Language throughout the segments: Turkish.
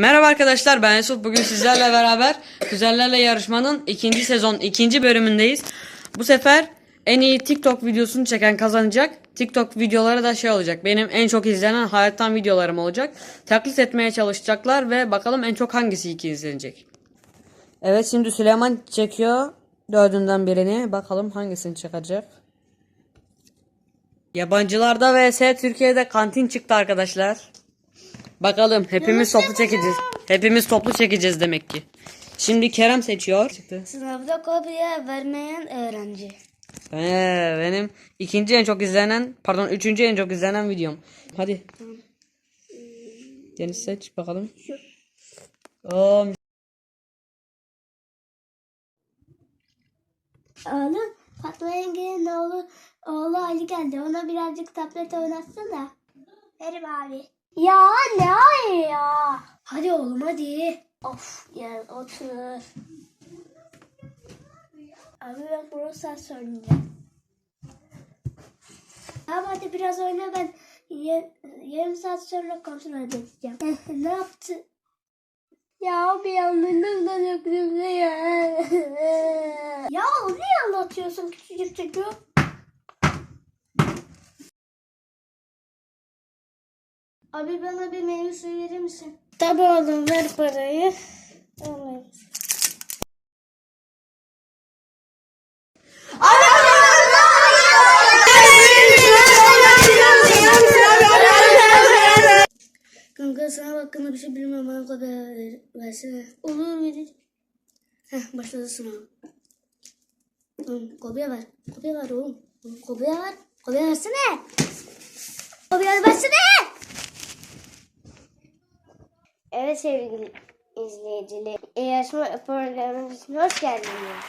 Merhaba arkadaşlar ben Yusuf. Bugün sizlerle beraber Güzellerle Yarışmanın ikinci sezon ikinci bölümündeyiz. Bu sefer en iyi TikTok videosunu çeken kazanacak. TikTok videoları da şey olacak. Benim en çok izlenen hayattan videolarım olacak. Taklit etmeye çalışacaklar ve bakalım en çok hangisi iki izlenecek. Evet şimdi Süleyman çekiyor dördünden birini. Bakalım hangisini çekecek. Yabancılarda vs Türkiye'de kantin çıktı arkadaşlar. Bakalım hepimiz toplu çekeceğiz. Hepimiz toplu çekeceğiz demek ki. Şimdi Kerem seçiyor. Çıktı. Sınavda kopya vermeyen öğrenci. Ee, benim ikinci en çok izlenen pardon üçüncü en çok izlenen videom. Hadi. Deniz seç bakalım. Oo, Oğlum Fatma yengenin oğlu, oğlu Ali geldi. Ona birazcık tablet oynatsana. Verim abi. Ya anne hayır ya. Hadi oğlum hadi. Of gel otur. Abi ben sen söyleyeceğim. Tamam hadi biraz oyna ben ye- yarım saat sonra kontrol edeceğim. Ne yaptı? Ya bir yanlarından döktüm ya. ya oğlum niye anlatıyorsun küçücük çocuğu? Abi bana bir meyve suyu verir misin? Tabii oğlum ver parayı. Evet. Kanka sana hakkında bir şey bilmiyorum. Bana kopya ver, versene. Olur verir. Heh başladı sınav. Oğlum kopya ver. Kopya ver oğlum. Oğlum, kopya ver. Kopya versene. Kopya versene. Evet sevgili izleyiciler, yarışma programımıza hoş geldiniz.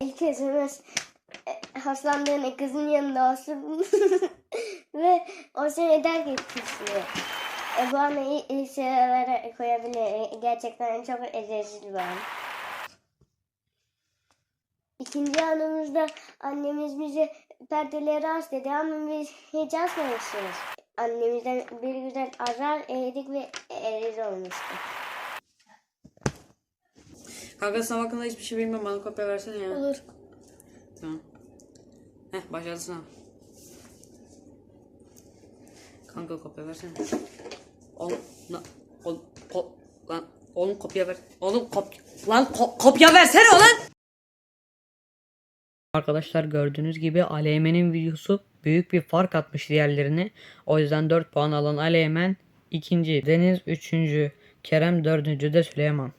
İlk e, hoşlandığın kızın yanında olsun ve o seni terk etmişti. E, bu anı ilk sıralara koyabilir. E, Gerçekten çok ezeli bir an. İkinci anımızda annemiz bize perdeleri as dedi ama biz hiç asmamışız. Annemizden bir güzel azar eğdik ve eğri olmuştu. Kanka sınav hakkında hiçbir şey bilmiyorum. Bana kopya versene ya. Olur. Tamam. Heh başladı sınav. Kanka kopya versene. Oğlum, na, oğlum, ko, lan, oğlum kopya ver. Oğlum kop, lan ko- kopya versene ulan. Arkadaşlar gördüğünüz gibi Aleymen'in videosu büyük bir fark atmış diğerlerine. O yüzden 4 puan alan Aleymen ikinci, Deniz üçüncü, Kerem dördüncü de Süleyman.